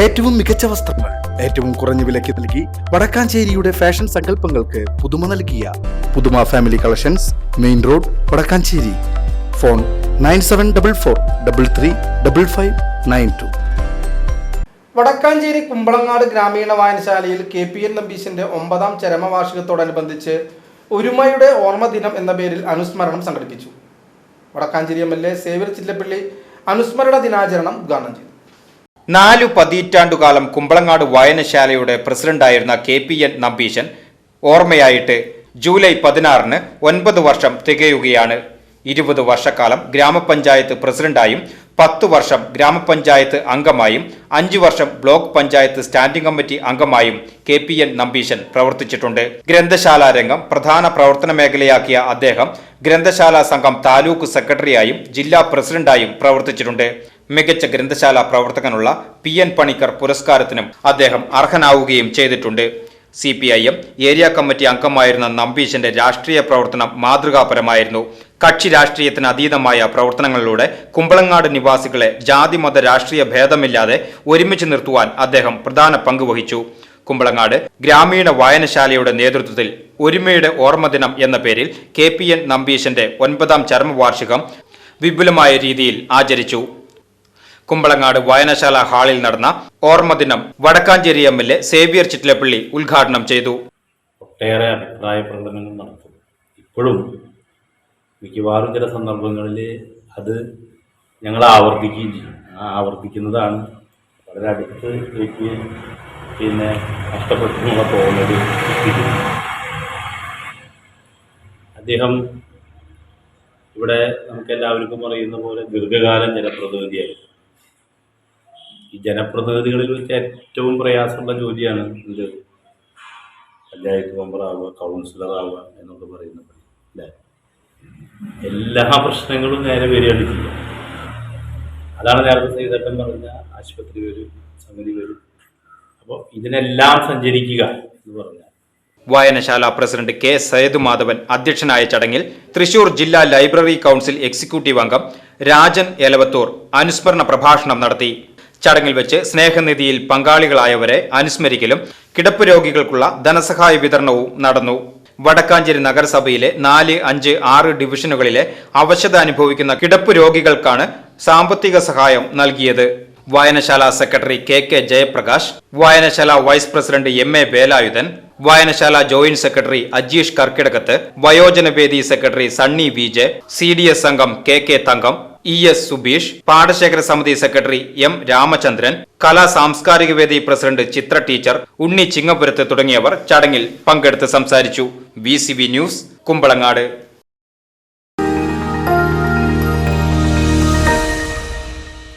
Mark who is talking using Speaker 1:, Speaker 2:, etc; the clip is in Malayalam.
Speaker 1: ഏറ്റവും മികച്ച വസ്ത്രങ്ങൾ ഏറ്റവും കുറഞ്ഞ വിലയ്ക്ക് നൽകി വടക്കാഞ്ചേരിയുടെ ഫാഷൻ സങ്കല്പങ്ങൾക്ക് പുതുമ നൽകിയ പുതുമ family collections main road Vadakkanchery. Phone nine seven double four double three double five nine two.
Speaker 2: Vadakkanchery Kumbalangad ഗ്രാമീണ വായനശാലയിൽ കെ പി എൻ നമ്പീശിന്റെ ഒമ്പതാം ചരമവാർഷികത്തോടനുബന്ധിച്ച് ഒരുമയുടെ ഓർമ്മദിനം എന്ന പേരിൽ അനുസ്മരണം സംഘടിപ്പിച്ചു. Vadakkanchery M L A Xavier Chillappally അനുസ്മരണ ദിനാചരണം ഉദ്ഘാടനം ചെയ്തു.
Speaker 3: നാലു പതിറ്റാണ്ടുകാലം കുമ്പളങ്ങാട് വായനശാലയുടെ പ്രസിഡന്റായിരുന്ന കെ പി എൻ നമ്പീശൻ ഓർമ്മയായിട്ട് ജൂലൈ പതിനാറിന് ഒൻപത് വർഷം തികയുകയാണ്. ഇരുപത് വർഷക്കാലം ഗ്രാമപഞ്ചായത്ത് പ്രസിഡന്റായും പത്ത് വർഷം ഗ്രാമപഞ്ചായത്ത് അംഗമായും അഞ്ചു വർഷം ബ്ലോക്ക് പഞ്ചായത്ത് സ്റ്റാൻഡിംഗ് കമ്മിറ്റി അംഗമായും കെ പി എൻ നമ്പീശൻ പ്രവർത്തിച്ചിട്ടുണ്ട്. ഗ്രന്ഥശാല രംഗം പ്രധാന പ്രവർത്തന മേഖലയാക്കിയ അദ്ദേഹം ഗ്രന്ഥശാല സംഘം താലൂക്ക് സെക്രട്ടറിയായും ജില്ലാ പ്രസിഡന്റായും പ്രവർത്തിച്ചിട്ടുണ്ട്. മികച്ച ഗ്രന്ഥശാല പ്രവർത്തകനുള്ള പി എൻ പണിക്കർ പുരസ്കാരത്തിനും അദ്ദേഹം അർഹനാവുകയും ചെയ്തിട്ടുണ്ട്. C P I M area committee അംഗമായിരുന്ന നമ്പീശന്റെ രാഷ്ട്രീയ പ്രവർത്തനം മാതൃകാപരമായിരുന്നു. കക്ഷി രാഷ്ട്രീയത്തിന് അതീതമായ പ്രവർത്തനങ്ങളിലൂടെ കുമ്പളങ്ങാട് നിവാസികളെ ജാതിമത രാഷ്ട്രീയ ഭേദമില്ലാതെ ഒരുമിച്ച് നിർത്തുവാൻ അദ്ദേഹം പ്രധാന പങ്കുവഹിച്ചു കുമ്പളങ്ങാട് ഗ്രാമീണ വായനശാലയുടെ നേതൃത്വത്തിൽ ഒരുമയുടെ ഓർമ്മദിനം എന്ന പേരിൽ കെ പി എൻ നമ്പീശന്റെ ഒൻപതാം ചരമവാർഷികം വിപുലമായ രീതിയിൽ ആചരിച്ചു. കുമ്പളങ്ങാട് വായനശാല ഹാളിൽ നടന്ന ഓർമ്മദിനം Vadakkanchery M L A Xavier Chittilappally ഉദ്ഘാടനം ചെയ്തു.
Speaker 4: ഒട്ടേറെ അഭിപ്രായ പ്രകടനങ്ങൾ നടത്തും ഇപ്പോഴും മിക്കവാറും ചില സന്ദർഭങ്ങളിൽ അത് ഞങ്ങൾ ആവർത്തിക്കുകയും ചെയ്യും. ആ ആവർത്തിക്കുന്നതാണ് വളരെ അടുത്ത് എനിക്ക് പിന്നെ നഷ്ടപ്പെട്ടു എന്നുള്ള തോന്നൽ അദ്ദേഹം ഇവിടെ നമുക്കെല്ലാവർക്കും അറിയുന്ന പോലെ ദീർഘകാലം ജനപ്രതിനിധിയായിരുന്നു. ജനപ്രതിനിധികളിൽ വെച്ച് ഏറ്റവും പ്രയാസമുള്ള ജോലിയാണ് ഇത്. പഞ്ചായത്ത് മെമ്പറാവുക കൗൺസിലറാവുക എന്നൊക്കെ പറയുന്നത്. അല്ലേ? എല്ലാ പ്രശ്നങ്ങളും നേരെ വരികയാണ് അതാണ് നേരത്തെ സൈതട്ടൻ പറഞ്ഞ ആശുപത്രി വരും സംഗതി വരും. അപ്പോൾ ഇതിനെല്ലാം സഞ്ചരിക്കുക എന്ന് പറഞ്ഞാൽ.
Speaker 3: വായനശാല പ്രസിഡന്റ് കെ സയ്യദ് മാധവൻ അധ്യക്ഷനായ ചടങ്ങിൽ തൃശൂർ ജില്ലാ ലൈബ്രറി കൗൺസിൽ എക്സിക്യൂട്ടീവ് അംഗം രാജൻ എലവത്തൂർ അനുസ്മരണ പ്രഭാഷണം നടത്തി. ചടങ്ങിൽ വെച്ച് സ്നേഹനിധിയിൽ പങ്കാളികളായവരെ അനുസ്മരിക്കലും കിടപ്പ് രോഗികൾക്കുള്ള ധനസഹായ വിതരണവും നടന്നു. വടക്കാഞ്ചേരി നഗരസഭയിലെ നാല് അഞ്ച് ആറ് ഡിവിഷനുകളിലെ അവശത അനുഭവിക്കുന്ന കിടപ്പ് രോഗികൾക്കാണ് സാമ്പത്തിക സഹായം നൽകിയത്. വായനശാല സെക്രട്ടറി കെ കെ ജയപ്രകാശ് വായനശാല vice president M A Velayudhan വായനശാല joint secretary Ajeesh Karkidakath വയോജനവേദി secretary Sunny V J C D S അംഗം K K Thankam E S Subeesh പാടശേഖര സമിതി സെക്രട്ടറി എം രാമചന്ദ്രൻ കലാ സാംസ്കാരിക വേദി പ്രസിഡന്റ് ചിത്ര ടീച്ചർ ഉണ്ണി ചിങ്ങപുരത്ത് തുടങ്ങിയവർ ചടങ്ങിൽ പങ്കെടുത്ത് സംസാരിച്ചു. V news Kumbalangad.